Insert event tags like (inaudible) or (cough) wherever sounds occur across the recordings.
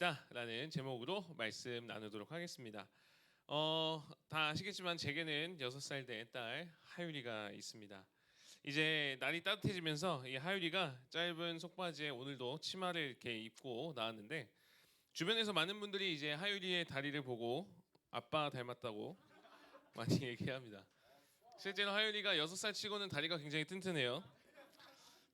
있다라는 제목으로 말씀 나누도록 하겠습니다. 어, 다 아시겠지만 제게는 6살 된 딸 하율이가 있습니다. 이제 날이 따뜻해지면서 이 하율이가 짧은 속바지에 오늘도 치마를 이렇게 입고 나왔는데 주변에서 많은 분들이 이제 하율이의 다리를 보고 아빠 닮았다고 (laughs) 많이 얘기합니다. 실제로 하율이가 6살 치고는 다리가 굉장히 튼튼해요.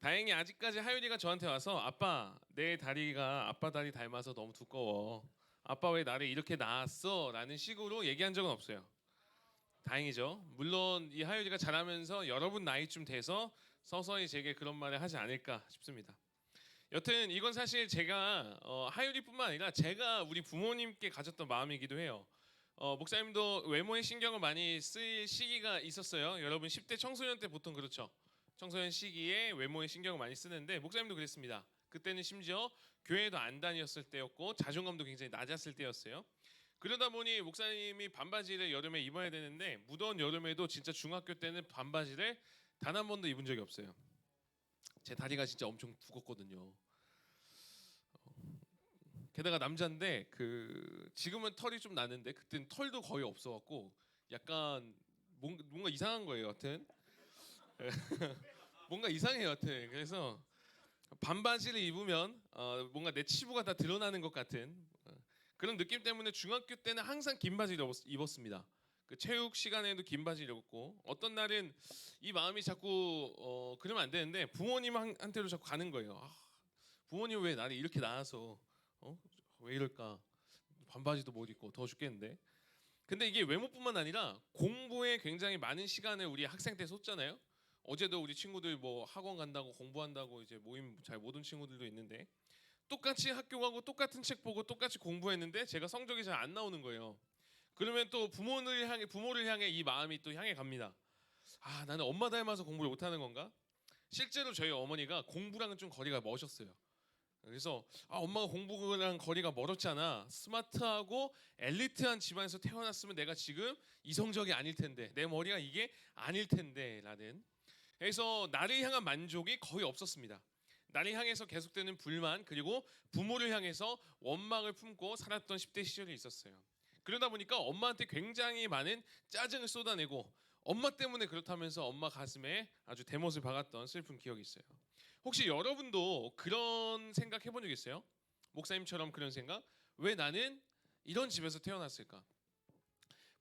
다행히 아직까지 하율이가 저한테 와서 아빠 내 다리가 아빠 다리 닮아서 너무 두꺼워. 아빠 왜 나를 이렇게 낳았어? 라는 식으로 얘기한 적은 없어요. 다행이죠. 물론 이 하율이가 자라면서 여러분 나이쯤 돼서 서서히 제게 그런 말을 하지 않을까 싶습니다. 여튼 이건 사실 제가 어, 하율이뿐만 아니라 제가 우리 부모님께 가졌던 마음이기도 해요. 어, 목사님도 외모에 신경을 많이 쓸 시기가 있었어요. 여러분 10대 청소년 때 보통 그렇죠. 청소년 시기에 외모에 신경을 많이 쓰는데 목사님도 그랬습니다. 그때는 심지어 교회도 안 다녔을 때였고 자존감도 굉장히 낮았을 때였어요. 그러다 보니 목사님이 반바지를 여름에 입어야 되는데 무더운 여름에도 진짜 중학교 때는 반바지를 단 한 번도 입은 적이 없어요. 제 다리가 진짜 엄청 두껍거든요. 어, 게다가 남자인데 그 지금은 털이 좀 나는데 그때는 털도 거의 없어갖고 약간 뭔가, 뭔가 이상한 거예요. 여튼 (laughs) 뭔가 이상해요. 여튼 그래서 반바지를 입으면 어, 뭔가 내 치부가 다 드러나는 것 같은 어, 그런 느낌 때문에 중학교 때는 항상 긴 바지를 입었, 입었습니다. 그 체육 시간에도 긴 바지를 입었고 어떤 날은 이 마음이 자꾸 어, 그러면 안 되는데 부모님한테로 자꾸 가는 거예요. 아, 부모님 왜 나를 이렇게 낳아서 어? 왜 이럴까? 반바지도 못 입고 더워 죽겠는데. 근데 이게 외모뿐만 아니라 공부에 굉장히 많은 시간을 우리 학생 때 쏟잖아요. 어제도 우리 친구들 뭐 학원 간다고 공부한다고 이제 모임 잘 못 온 친구들도 있는데 똑같이 학교 가고 똑같은 책 보고 똑같이 공부했는데 제가 성적이 잘 안 나오는 거예요. 그러면 또 부모를 향해 부모를 향해 이 마음이 또 향해 갑니다. 아 나는 엄마 닮아서 공부를 못하는 건가? 실제로 저희 어머니가 공부랑은 좀 거리가 멀으셨어요. 그래서 아 엄마가 공부랑 거리가 멀었잖아. 스마트하고 엘리트한 집안에서 태어났으면 내가 지금 이 성적이 아닐 텐데 내 머리가 이게 아닐 텐데라는 그래서 나를 향한 만족이 거의 없었습니다. 나를 향해서 계속되는 불만 그리고 부모를 향해서 원망을 품고 살았던 10대 시절이 있었어요. 그러다 보니까 엄마한테 굉장히 많은 짜증을 쏟아내고 엄마 때문에 그렇다면서 엄마 가슴에 아주 대못을 박았던 슬픈 기억이 있어요. 혹시 여러분도 그런 생각 해본 적 있어요? 목사님처럼 그런 생각? 왜 나는 이런 집에서 태어났을까?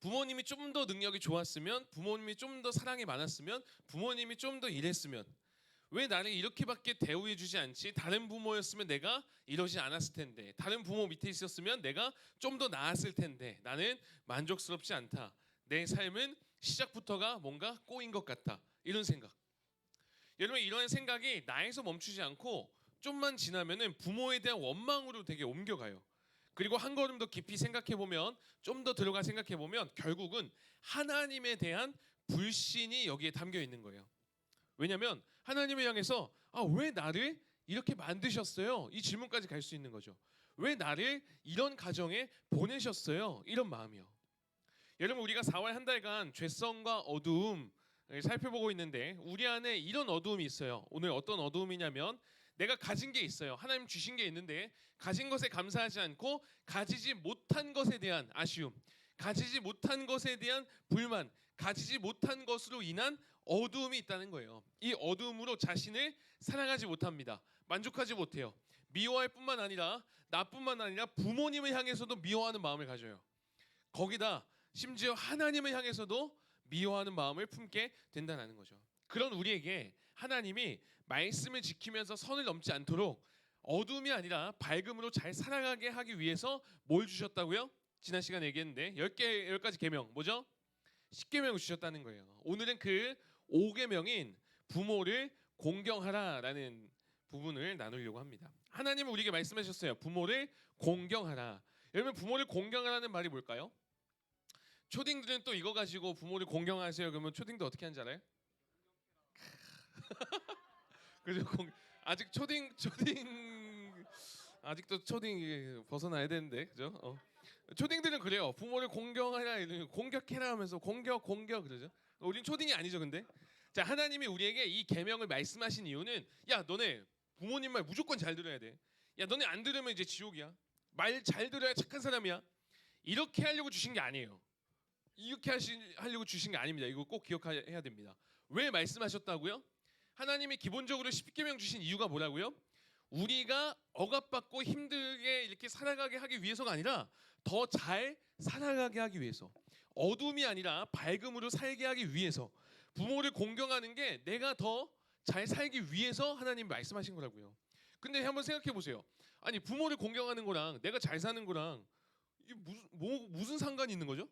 부모님이 좀 더 능력이 좋았으면, 부모님이 좀 더 사랑이 많았으면, 부모님이 좀 더 일했으면, 왜 나를 이렇게밖에 대우해주지 않지? 다른 부모였으면 내가 이러지 않았을 텐데, 다른 부모 밑에 있었으면 내가 좀 더 나았을 텐데, 나는 만족스럽지 않다. 내 삶은 시작부터가 뭔가 꼬인 것 같다. 이런 생각. 여러분 이런 생각이 나에서 멈추지 않고 좀만 지나면은 부모에 대한 원망으로 되게 옮겨가요. 그리고 한 걸음 더 깊이 생각해 보면 좀 더 들어가 생각해 보면 결국은 하나님에 대한 불신이 여기에 담겨 있는 거예요. 왜냐하면 하나님을 향해서 아 왜 나를 이렇게 만드셨어요? 이 질문까지 갈 수 있는 거죠. 왜 나를 이런 가정에 보내셨어요? 이런 마음이요. 여러분 우리가 4월 한 달간 죄성과 어두움 살펴보고 있는데 우리 안에 이런 어두움이 있어요. 오늘 어떤 어두움이냐면 내가 가진 게 있어요. 하나님 주신 게 있는데 가진 것에 감사하지 않고 가지지 못한 것에 대한 아쉬움, 가지지 못한 것에 대한 불만, 가지지 못한 것으로 인한 어두움이 있다는 거예요. 이 어두움으로 자신을 사랑하지 못합니다. 만족하지 못해요. 미워할 뿐만 아니라 나뿐만 아니라 부모님을 향해서도 미워하는 마음을 가져요. 거기다 심지어 하나님을 향해서도 미워하는 마음을 품게 된다는 거죠. 그런 우리에게 하나님이 말씀을 지키면서 선을 넘지 않도록 어둠이 아니라 밝음으로 잘 살아가게 하기 위해서 뭘 주셨다고요? 지난 시간에 얘기했는데 10개 10가지 계명 뭐죠? 10계명을 주셨다는 거예요. 오늘은 그 5계명인 부모를 공경하라라는 부분을 나누려고 합니다. 하나님은 우리에게 말씀하셨어요. 부모를 공경하라. 여러분 부모를 공경하라는 말이 뭘까요? 초딩들은 또 이거 가지고 부모를 공경하세요. 그러면 초딩도 어떻게 하는지 알아요? (laughs) (laughs) 공, 아직 초딩 초딩 아직도 초딩 벗어나야 되는데 그죠? 어. 초딩들은 그래요. 부모를 공경하라 이러면 공격해라 하면서 공격 공격 그러죠. 우린 초딩이 아니죠, 근데. 자 하나님이 우리에게 이 계명을 말씀하신 이유는 야 너네 부모님 말 무조건 잘 들어야 돼. 야 너네 안 들으면 이제 지옥이야. 말 잘 들어야 착한 사람이야. 이렇게 하려고 주신 게 아니에요. 이렇게 하시, 하려고 주신 게 아닙니다. 이거 꼭 기억해야 됩니다. 왜 말씀하셨다고요? 하나님이 기본적으로 십계명 주신 이유가 뭐라고요? 우리가 억압받고 힘들게 이렇게 살아가게 하기 위해서가 아니라 더 잘 살아가게 하기 위해서 어둠이 아니라 밝음으로 살게 하기 위해서 부모를 공경하는 게 내가 더 잘 살기 위해서 하나님 말씀하신 거라고요. 근데 한번 생각해 보세요. 아니 부모를 공경하는 거랑 내가 잘 사는 거랑 이 무슨 뭐, 무슨 상관이 있는 거죠?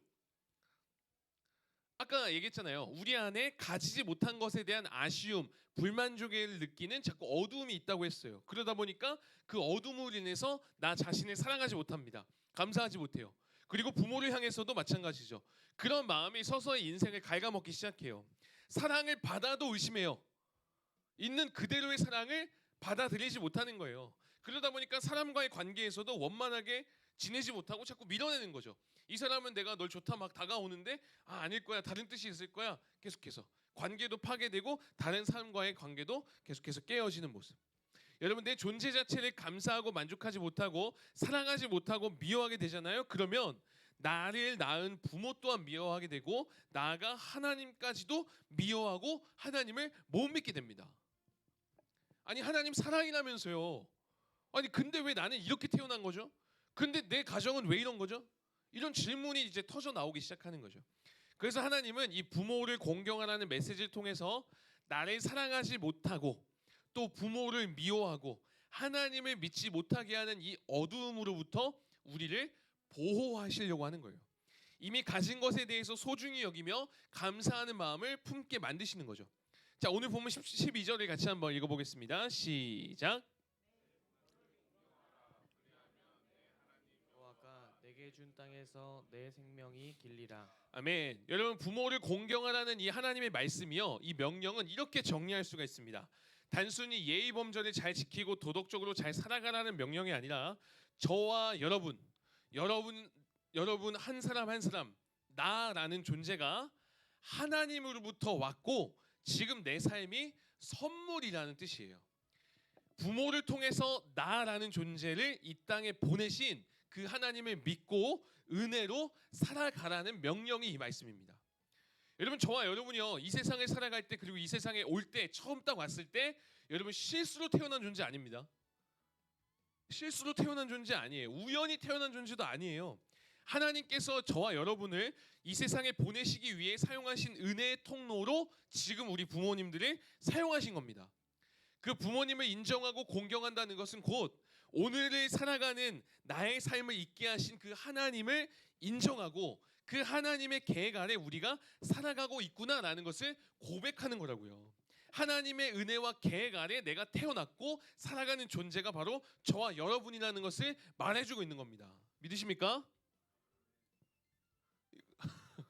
아까 얘기했잖아요. 우리 안에 가지지 못한 것에 대한 아쉬움, 불만족을 느끼는 자꾸 어두움이 있다고 했어요. 그러다 보니까 그 어둠으로 인해서 나 자신을 사랑하지 못합니다. 감사하지 못해요. 그리고 부모를 향해서도 마찬가지죠. 그런 마음이 서서히 인생을 갉아먹기 시작해요. 사랑을 받아도 의심해요. 있는 그대로의 사랑을 받아들이지 못하는 거예요. 그러다 보니까 사람과의 관계에서도 원만하게 지내지 못하고 자꾸 밀어내는 거죠. 이 사람은 내가 널 좋다 막 다가오는데 아 아닐 거야 다른 뜻이 있을 거야 계속해서 관계도 파괴되고 다른 사람과의 관계도 계속해서 깨어지는 모습. 여러분 내 존재 자체를 감사하고 만족하지 못하고 사랑하지 못하고 미워하게 되잖아요. 그러면 나를 낳은 부모 또한 미워하게 되고 나아가 하나님까지도 미워하고 하나님을 못 믿게 됩니다. 아니 하나님 사랑이라면서요. 아니 근데 왜 나는 이렇게 태어난 거죠? 근데 내 가정은 왜 이런 거죠? 이런 질문이 이제 터져 나오기 시작하는 거죠. 그래서 하나님은 이 부모를 공경하라는 메시지를 통해서 나를 사랑하지 못하고 또 부모를 미워하고 하나님을 믿지 못하게 하는 이 어두움으로부터 우리를 보호하시려고 하는 거예요. 이미 가진 것에 대해서 소중히 여기며 감사하는 마음을 품게 만드시는 거죠. 자, 오늘 보면 12절을 같이 한번 읽어 보겠습니다. 시작. 여호와가 내게 준 땅에서 내 생명이 길리라. 아멘. 여러분 부모를 공경하라는 이 하나님의 말씀이요. 이 명령은 이렇게 정리할 수가 있습니다. 단순히 예의 범절을 잘 지키고 도덕적으로 잘 살아가라는 명령이 아니라 저와 여러분, 여러분, 여러분 한 사람 한 사람 나라는 존재가 하나님으로부터 왔고 지금 내 삶이 선물이라는 뜻이에요. 부모를 통해서 나라는 존재를 이 땅에 보내신 그 하나님을 믿고 은혜로 살아가라는 명령이 이 말씀입니다. 여러분 저와 여러분이요 이 세상을 살아갈 때 그리고 이 세상에 올 때 처음 딱 왔을 때 여러분 실수로 태어난 존재 아닙니다. 실수로 태어난 존재 아니에요. 우연히 태어난 존재도 아니에요. 하나님께서 저와 여러분을 이 세상에 보내시기 위해 사용하신 은혜의 통로로 지금 우리 부모님들을 사용하신 겁니다. 그 부모님을 인정하고 공경한다는 것은 곧 오늘을 살아가는 나의 삶을 있게 하신 그 하나님을 인정하고 그 하나님의 계획 아래 우리가 살아가고 있구나라는 것을 고백하는 거라고요. 하나님의 은혜와 계획 아래 내가 태어났고 살아가는 존재가 바로 저와 여러분이라는 것을 말해주고 있는 겁니다. 믿으십니까? (laughs)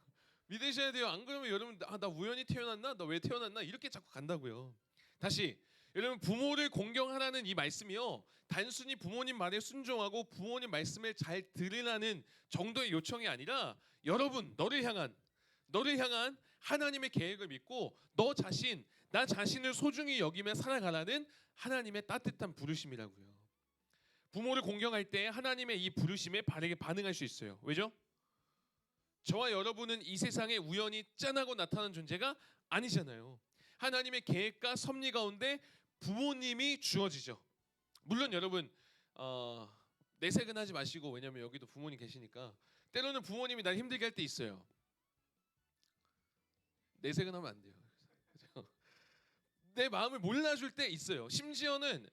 믿으셔야 돼요. 안 그러면 여러분 아, 나 우연히 태어났나? 나 왜 태어났나? 이렇게 자꾸 간다고요. 다시 여러분 부모를 공경하라는 이 말씀이요. 단순히 부모님 말에 순종하고 부모님 말씀을 잘 들으라는 정도의 요청이 아니라 여러분 너를 향한 너를 향한 하나님의 계획을 믿고 너 자신 나 자신을 소중히 여기며 살아가라는 하나님의 따뜻한 부르심이라고요. 부모를 공경할 때 하나님의 이 부르심에 바르게 반응할 수 있어요. 왜죠? 저와 여러분은 이 세상에 우연히 짠하고 나타난 존재가 아니잖아요. 하나님의 계획과 섭리 가운데 부모님이 주어지죠. 물론 여러분 어, 내색은 하지 마시고 왜냐면 여기도 부모님 계시니까 때로는 부모님이 날 힘들게 할 때 있어요. 내색은 하면 안 돼요. 내 마음을 몰라줄 때 있어요. 심지어는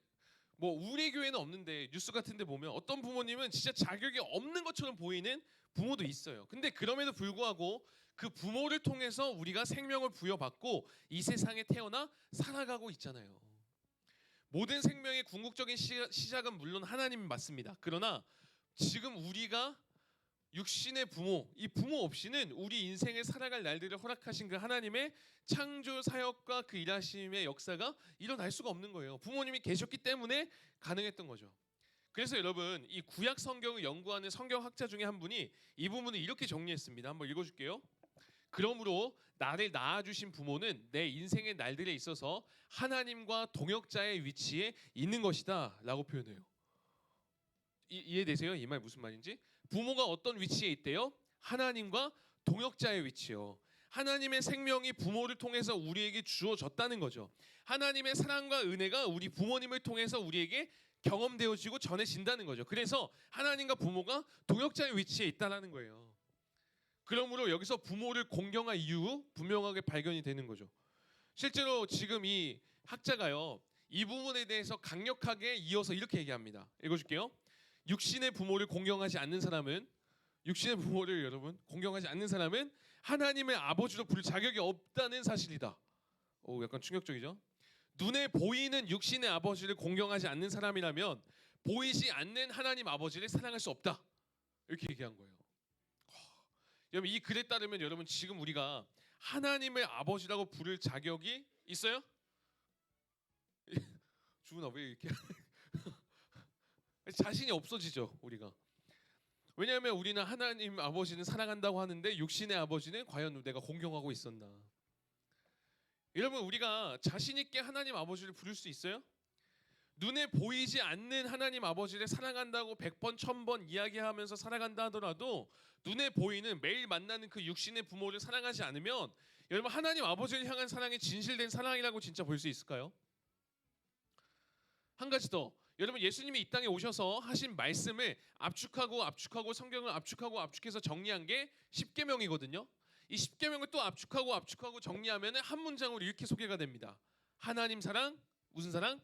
뭐 우리 교회는 없는데 뉴스 같은데 보면 어떤 부모님은 진짜 자격이 없는 것처럼 보이는 부모도 있어요. 근데 그럼에도 불구하고 그 부모를 통해서 우리가 생명을 부여받고 이 세상에 태어나 살아가고 있잖아요. 모든 생명의 궁극적인 시- 시작은 물론 하나님 맞습니다. 그러나 지금 우리가 육신의 부모, 이 부모 없이는 우리 인생을 살아갈 날들을 허락하신 그 하나님의 창조 사역과 그 일하심의 역사가 일어날 수가 없는 거예요. 부모님이 계셨기 때문에 가능했던 거죠. 그래서 여러분 이 구약 성경을 연구하는 성경학자 중에 한 분이 이 부분을 이렇게 정리했습니다. 한번 읽어줄게요. 그러므로 나를 낳아주신 부모는 내 인생의 날들에 있어서 하나님과 동역자의 위치에 있는 것이다 라고 표현해요. 이, 이해되세요? 이 말 무슨 말인지? 부모가 어떤 위치에 있대요? 하나님과 동역자의 위치요. 하나님의 생명이 부모를 통해서 우리에게 주어졌다는 거죠. 하나님의 사랑과 은혜가 우리 부모님을 통해서 우리에게 경험되어지고 전해진다는 거죠. 그래서 하나님과 부모가 동역자의 위치에 있다라는 거예요. 그러므로 여기서 부모를 공경할 이유 분명하게 발견이 되는 거죠. 실제로 지금 이 학자가요 이 부분에 대해서 강력하게 이어서 이렇게 얘기합니다. 읽어줄게요. 육신의 부모를 공경하지 않는 사람은 육신의 부모를 여러분 공경하지 않는 사람은 하나님의 아버지로 부를 자격이 없다는 사실이다. 오 약간 충격적이죠. 눈에 보이는 육신의 아버지를 공경하지 않는 사람이라면 보이지 않는 하나님 아버지를 사랑할 수 없다. 이렇게 얘기한 거예요. 하, 여러분 이 글에 따르면 여러분 지금 우리가 하나님의 아버지라고 부를 자격이 있어요? (laughs) 주은아 왜 이렇게 (laughs) 자신이 없어지죠 우리가 왜냐하면 우리는 하나님 아버지는 사랑한다고 하는데 육신의 아버지는 과연 내가 공경하고 있었나 여러분 우리가 자신 있게 하나님 아버지를 부를 수 있어요? 눈에 보이지 않는 하나님 아버지를 사랑한다고 100번 1000번 이야기하면서 살아간다 하더라도 눈에 보이는 매일 만나는 그 육신의 부모를 사랑하지 않으면 여러분 하나님 아버지를 향한 사랑이 진실된 사랑이라고 진짜 볼 수 있을까요? 한 가지 더 여러분 예수님이 이 땅에 오셔서 하신 말씀을 압축하고 압축하고 성경을 압축하고 압축해서 정리한 게 십계명이거든요. 이 십계명을 또 압축하고 압축하고 정리하면 한 문장으로 이렇게 소개가 됩니다. 하나님 사랑 무슨 사랑?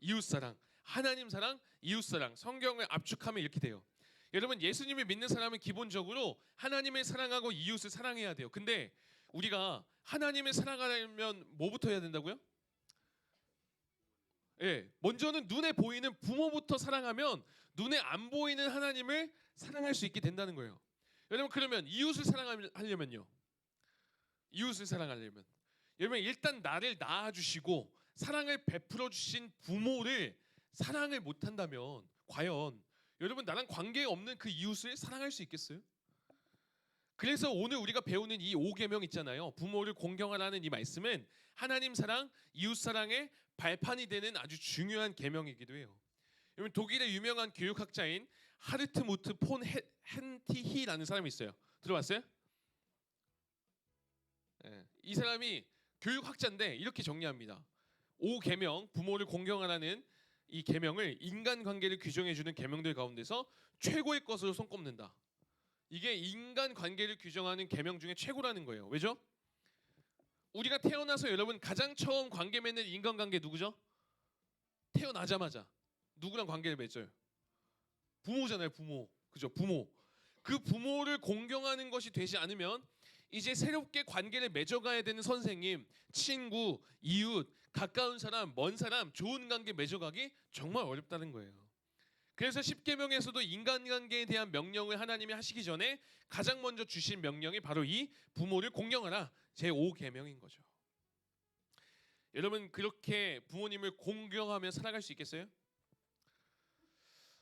이웃 사랑. 하나님 사랑, 이웃 사랑. 성경을 압축하면 이렇게 돼요. 여러분 예수님을 믿는 사람은 기본적으로 하나님을 사랑하고 이웃을 사랑해야 돼요. 근데 우리가 하나님을 사랑하려면 뭐부터 해야 된다고요? 예, 먼저는 눈에 보이는 부모부터 사랑하면 눈에 안 보이는 하나님을 사랑할 수 있게 된다는 거예요. 여러분 그러면 이웃을 사랑하려면요. 이웃을 사랑하려면 여러분 일단 나를 낳아 주시고 사랑을 베풀어 주신 부모를 사랑을 못 한다면 과연 여러분 나랑 관계 없는 그 이웃을 사랑할 수 있겠어요? 그래서 오늘 우리가 배우는 이 5계명 있잖아요. 부모를 공경하라는 이 말씀은 하나님 사랑, 이웃 사랑의 발판이 되는 아주 중요한 계명이기도 해요. 여러분 독일의 유명한 교육학자인 하르트무트 폰 헤- 헨티히라는 사람이 있어요. 들어봤어요? 예, 이 사람이 교육학자인데 이렇게 정리합니다. 5계명 부모를 공경하라는 이 계명을 인간 관계를 규정해 주는 계명들 가운데서 최고의 것으로 손꼽는다. 이게 인간 관계를 규정하는 계명 중에 최고라는 거예요. 왜죠? 우리가 태어나서 여러분 가장 처음 관계 맺는 인간 관계 누구죠? 태어나자마자 누구랑 관계를 맺어요? 부모잖아요, 부모. 그죠? 부모. 그 부모를 공경하는 것이 되지 않으면 이제 새롭게 관계를 맺어가야 되는 선생님, 친구, 이웃, 가까운 사람, 먼 사람, 좋은 관계 맺어가기 정말 어렵다는 거예요. 그래서 십계명에서도 인간관계에 대한 명령을 하나님이 하시기 전에 가장 먼저 주신 명령이 바로 이 부모를 공경하라 제 5계명인 거죠. 여러분 그렇게 부모님을 공경하며 살아갈 수 있겠어요?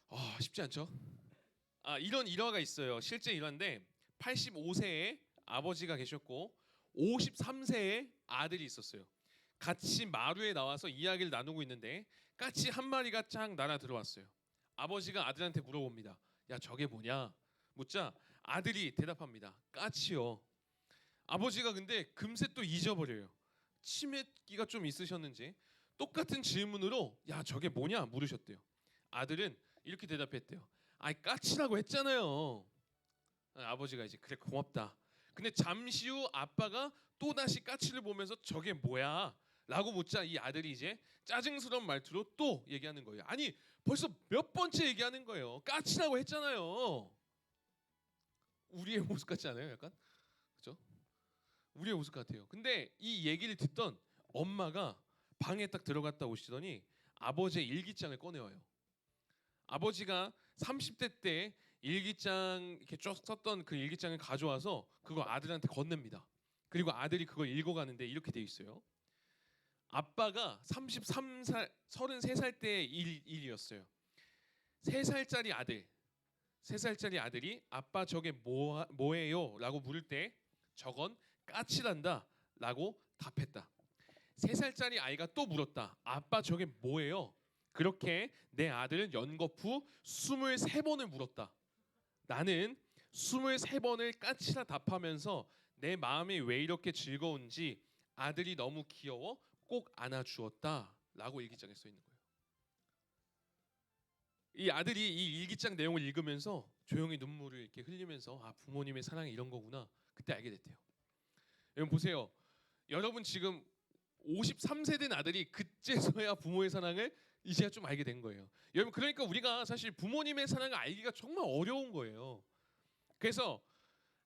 아 쉽지 않죠. 아 이런 일화가 있어요. 실제 일화인데 85세에 아버지가 계셨고 53세에 아들이 있었어요. 같이 마루에 나와서 이야기를 나누고 있는데 까치 한 마리가 쫙 날아 들어왔어요. 아버지가 아들한테 물어봅니다. 야 저게 뭐냐? 묻자 아들이 대답합니다. 까치요. 아버지가 근데 금세 또 잊어버려요. 치매기가 좀 있으셨는지 똑같은 질문으로 야 저게 뭐냐 물으셨대요. 아들은 이렇게 대답했대요. 아이 까치라고 했잖아요. 아, 아버지가 이제 그래 고맙다. 근데 잠시 후 아빠가 또 다시 까치를 보면서 저게 뭐야? 라고 묻자 이 아들이 이제 짜증스러운 말투로 또 얘기하는 거예요. 아니 벌써 몇 번째 얘기하는 거예요. 까치라고 했잖아요. 우리의 모습 같지 않아요? 약간 그죠? 우리의 모습 같아요. 근데 이 얘기를 듣던 엄마가 방에 딱 들어갔다 오시더니 아버지의 일기장을 꺼내와요. 아버지가 30대 때 일기장 이렇게 쭉 썼던 그 일기장을 가져와서 그거 아들한테 건넵니다. 그리고 아들이 그걸 읽어가는데 이렇게 돼 있어요. 아빠가 33살, 33살 때의 일, 일이었어요. 3살짜리 아들, 3살짜리 아들이 아빠 저게 뭐, 뭐예요? 라고 물을 때 저건 까칠한다 라고 답했다. 3살짜리 아이가 또 물었다. 아빠 저게 뭐예요? 그렇게 내 아들은 연거푸 23번을 물었다. 나는 23번을 까치라 답하면서 내 마음이 왜 이렇게 즐거운지 아들이 너무 귀여워 꼭 안아 주었다라고 일기장에 써 있는 거예요. 이 아들이 이 일기장 내용을 읽으면서 조용히 눈물을 이렇게 흘리면서 아 부모님의 사랑이 이런 거구나 그때 알게 됐대요. 여러분 보세요. 여러분 지금 53세 된 아들이 그제서야 부모의 사랑을 이제야 좀 알게 된 거예요. 여러분 그러니까 우리가 사실 부모님의 사랑을 알기가 정말 어려운 거예요. 그래서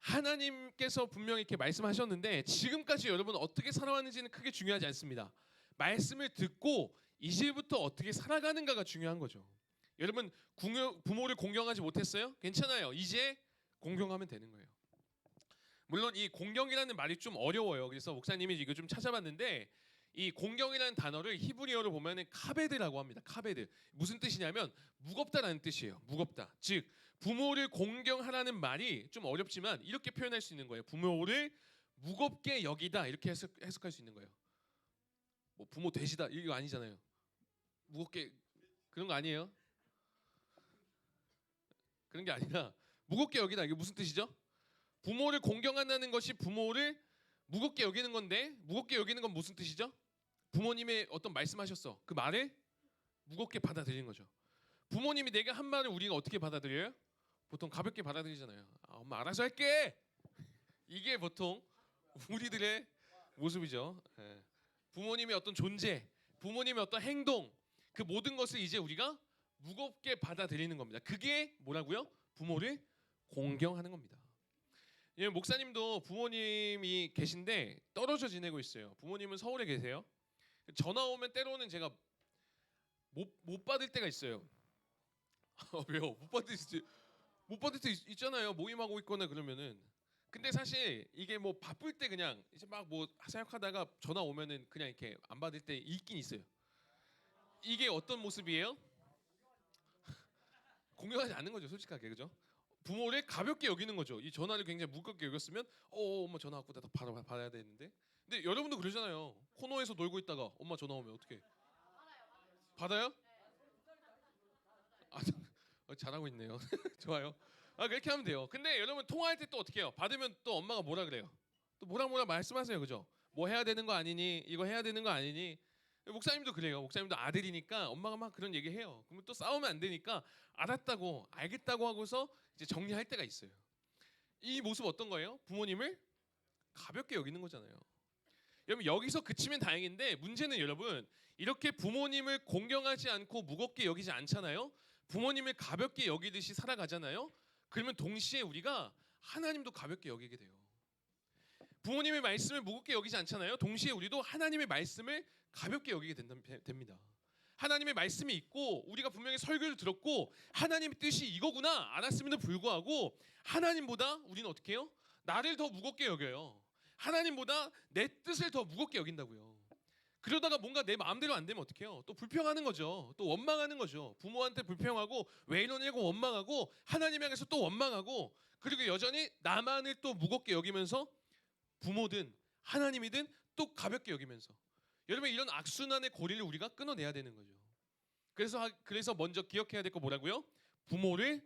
하나님께서 분명히 이렇게 말씀하셨는데 지금까지 여러분 어떻게 살아왔는지는 크게 중요하지 않습니다. 말씀을 듣고 이제부터 어떻게 살아가는가가 중요한 거죠. 여러분 부모를 공경하지 못했어요? 괜찮아요. 이제 공경하면 되는 거예요. 물론 이 공경이라는 말이 좀 어려워요. 그래서 목사님이 이거 좀 찾아봤는데 이 공경이라는 단어를 히브리어로 보면은 카베드라고 합니다. 카베드 무슨 뜻이냐면 무겁다라는 뜻이에요. 무겁다. 즉 부모를 공경하라는 말이 좀 어렵지만 이렇게 표현할 수 있는 거예요. 부모를 무겁게 여기다 이렇게 해석, 해석할 수 있는 거예요. 뭐 부모 되시다 이거 아니잖아요. 무겁게 그런 거 아니에요. 그런 게 아니라 무겁게 여기다 이게 무슨 뜻이죠? 부모를 공경한다는 것이 부모를 무겁게 여기는 건데 무겁게 여기는 건 무슨 뜻이죠? 부모님의 어떤 말씀하셨어 그 말을 무겁게 받아들이는 거죠. 부모님이 내가 한 말을 우리가 어떻게 받아들여요? 보통 가볍게 받아들이잖아요. 아, 엄마 알아서 할게. 이게 보통 우리들의 모습이죠. 예. 부모님의 어떤 존재, 부모님의 어떤 행동, 그 모든 것을 이제 우리가 무겁게 받아들이는 겁니다. 그게 뭐라고요? 부모를 공경하는 겁니다. 예, 목사님도 부모님이 계신데 떨어져 지내고 있어요. 부모님은 서울에 계세요. 전화 오면 때로는 제가 못, 못 받을 때가 있어요. (laughs) 아, 왜요? 못 때, 못 받을 때 있, 있잖아요. 모임하고 있거나 그러면은. 근데 사실 이게 뭐 바쁠 때 그냥 이제 막 뭐 사역하다가 전화 오면은 그냥 이렇게 안 받을 때 있긴 있어요. 이게 어떤 모습이에요? (laughs) 공경하지 않는 거죠, 솔직하게 그죠? 부모를 가볍게 여기는 거죠. 이 전화를 굉장히 무겁게 여겼으면 어 엄마 전화 왔고 나도 받아 받아야 되는데. 근데 여러분도 그러잖아요. 코너에서 놀고 있다가 엄마 전화 오면 어떻게? 받아요? 아, 어, 잘하고 있네요. (laughs) 좋아요. 아 그렇게 하면 돼요. 근데 여러분 통화할 때 또 어떻게 해요? 받으면 또 엄마가 뭐라 그래요? 또 뭐라 뭐라 말씀하세요, 그죠? 뭐 해야 되는 거 아니니? 이거 해야 되는 거 아니니? 목사님도 그래요. 목사님도 아들이니까 엄마가 막 그런 얘기 해요. 그러면 또 싸우면 안 되니까 알았다고 알겠다고 하고서 이제 정리할 때가 있어요. 이 모습 어떤 거예요? 부모님을 가볍게 여기는 거잖아요. 여러분 여기서 그치면 다행인데 문제는 여러분 이렇게 부모님을 공경하지 않고 무겁게 여기지 않잖아요. 부모님을 가볍게 여기듯이 살아가잖아요. 그러면 동시에 우리가 하나님도 가볍게 여기게 돼요. 부모님의 말씀을 무겁게 여기지 않잖아요. 동시에 우리도 하나님의 말씀을 가볍게 여기게 됩니다. 하나님의 말씀이 있고 우리가 분명히 설교를 들었고 하나님의 뜻이 이거구나 알았음에도 불구하고 하나님보다 우리는 어떻게 해요? 나를 더 무겁게 여겨요. 하나님보다 내 뜻을 더 무겁게 여긴다고요. 그러다가 뭔가 내 마음대로 안 되면 어떡해요? 또 불평하는 거죠. 또 원망하는 거죠. 부모한테 불평하고 왜 이러냐고 원망하고 하나님 향해서 또 원망하고 그리고 여전히 나만을 또 무겁게 여기면서 부모든 하나님이든 또 가볍게 여기면서 여러분 이런 악순환의 고리를 우리가 끊어내야 되는 거죠. 그래서 하- 그래서 먼저 기억해야 될 거 뭐라고요? 부모를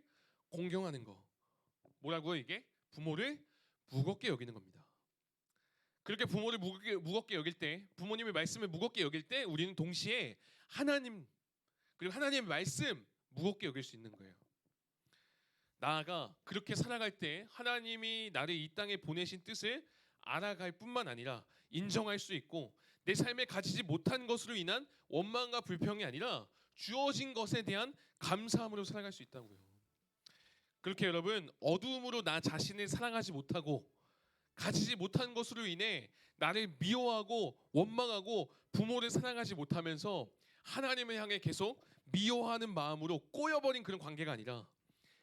공경하는 거. 뭐라고요 이게? 부모를 무겁게 여기는 겁니다. 그렇게 부모를 무겁게, 무겁게 여길 때, 부모님의 말씀을 무겁게 여길 때, 우리는 동시에 하나님 그리고 하나님의 말씀 무겁게 여길 수 있는 거예요. 나아가 그렇게 살아갈 때 하나님이 나를 이 땅에 보내신 뜻을 알아갈 뿐만 아니라 인정할 수 있고 내 삶에 가지지 못한 것으로 인한 원망과 불평이 아니라 주어진 것에 대한 감사함으로 살아갈 수 있다고요. 그렇게 여러분 어두움으로 나 자신을 사랑하지 못하고 가지지 못한 것으로 인해 나를 미워하고 원망하고 부모를 사랑하지 못하면서 하나님을 향해 계속 미워하는 마음으로 꼬여버린 그런 관계가 아니라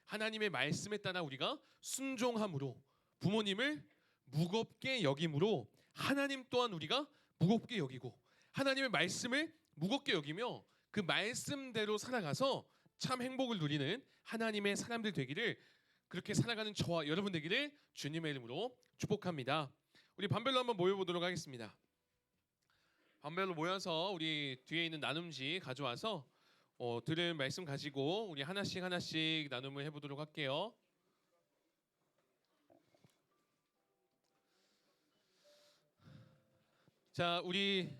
하나님의 말씀에 따라 우리가 순종함으로 부모님을 무겁게 여김으로 하나님 또한 우리가 무겁게 여기고 하나님의 말씀을 무겁게 여기며 그 말씀대로 살아가서 참 행복을 누리는 하나님의 사람들 되기를 그렇게 살아가는 저와 여러분 되기를 주님의 이름으로 축복합니다. 우리 반별로 한번 모여보도록 하겠습니다. 반별로 모여서 우리 뒤에 있는 나눔지 가져와서 어, 들은 말씀 가지고 우리 하나씩 하나씩 나눔을 해보도록 할게요. 자, 우리